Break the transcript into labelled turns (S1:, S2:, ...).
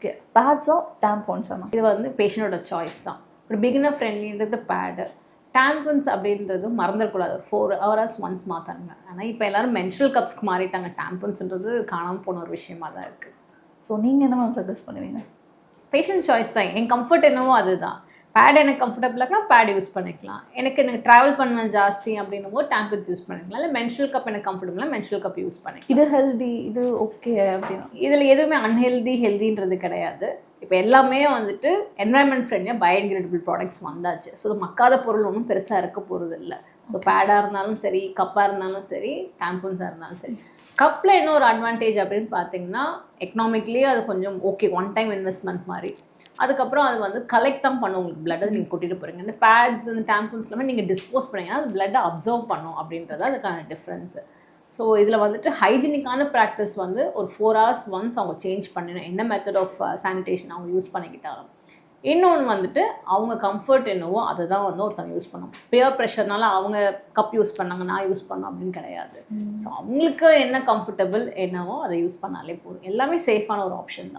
S1: Okay. பேட்ஸா டேம்போன்ஸா ma'am
S2: இது வந்து பேஷண்டோட choice தான். ஒரு பிகினர் ஃப்ரெண்ட்லின்றது பேடு டேம்பன்ஸ் அப்படின்றது மறந்துடக்கூடாது. ஃபோர் ஹவர்ஸ் ஒன்ஸ் மாற்றாங்க ஆனால் இப்போ எல்லாரும் மென்ஸ்ட்ரல் கப்ஸ்க்கு மாறிட்டாங்க. டேம்பன்ஸ்ன்றது காணாமல் போன ஒரு விஷயமா தான் இருக்குது
S1: ஸோ நீங்கள் என்ன மேம் சஜஸ்ட் பண்ணுவீங்க?
S2: பேஷண்ட் சாய்ஸ் தான். என் கம்ஃபர்ட் என்னவோ அதுதான். பேட் எனக்கு கம்ஃபர்டபுளாக பேட் யூஸ் பண்ணிக்கலாம். எனக்கு எனக்கு ட்ராவல் பண்ணுவேன் ஜாஸ்தி அப்படின்னும் போது டேம்பன்ஸ் யூஸ் பண்ணிக்கலாம். இல்லை மென்ஸ்ட்ரல் கப் எனக்கு கம்ஃபர்டபுளாக மென்ஸ்ட்ரல் கப் யூஸ் பண்ணிக்கலாம்.
S1: இது ஹெல்தி இது ஓகே அப்படின்னா.
S2: இதில் எதுவுமே அன்ஹெல்தி ஹெல்தின்றது கிடையாது. இப்போ எல்லாமே வந்துட்டு என்வாயன்மெண்ட் ஃப்ரெண்ட்லியாக பயோடிகிரேடபிள் ப்ராடக்ட்ஸ் வந்தாச்சு. ஸோ மக்காத பொருள் ஒன்றும் பெருசாக இருக்க போகிறது இல்லை. ஸோ பேடாக இருந்தாலும் சரி கப்பாக இருந்தாலும் சரி டேம்பன்ஸாக இருந்தாலும் சரி. கப்பில் என்ன ஒரு அட்வான்டேஜ் அப்படின்னு பார்த்தீங்கன்னா எக்கனாமிக்லேயே அது கொஞ்சம் ஓகே ஒன் டைம் இன்வெஸ்ட்மெண்ட் மாதிரி. அதுக்கப்புறம் அது வந்து கலெக்ட் தான் பண்ணும் உங்களுக்கு பிளட்டை நீங்கள் கூட்டிகிட்டு போகிறீங்க இந்த பேட்ஸ் இந்த டேம்பன்ஸ் எல்லாமே நீங்கள் டிஸ்போஸ் பண்ணீங்கன்னா அது பிளட்டை அப்சர்வ் பண்ணும் அப்படின்றது அதுக்கான டிஃப்ரென்ஸு ஸோ இதில் வந்துட்டு ஹைஜீனிக்கான ப்ராக்டிஸ் வந்து ஒரு ஃபோர் ஹவர்ஸ் ஒன்ஸ் அவங்க சேஞ்ச் பண்ணணும் என்ன மெத்தட் ஆஃப் சானிடேஷன் அவங்க யூஸ் பண்ணிக்கிட்டாலும். இன்னொன்று வந்துட்டு அவங்க கம்ஃபர்ட் என்னவோ அதை தான் வந்து ஒருத்தவங்க யூஸ் பண்ணும். பியர் ப்ரெஷர்னால அவங்க கப் யூஸ் பண்ணாங்க நான் யூஸ் பண்ணேன் அப்படின்னு கிடையாது. ஸோ அவங்களுக்கு என்ன கம்ஃபர்டபுள் என்னவோ அதை யூஸ் பண்ணாலே போதும். எல்லாமே சேஃபான ஒரு ஆப்ஷன் தான்.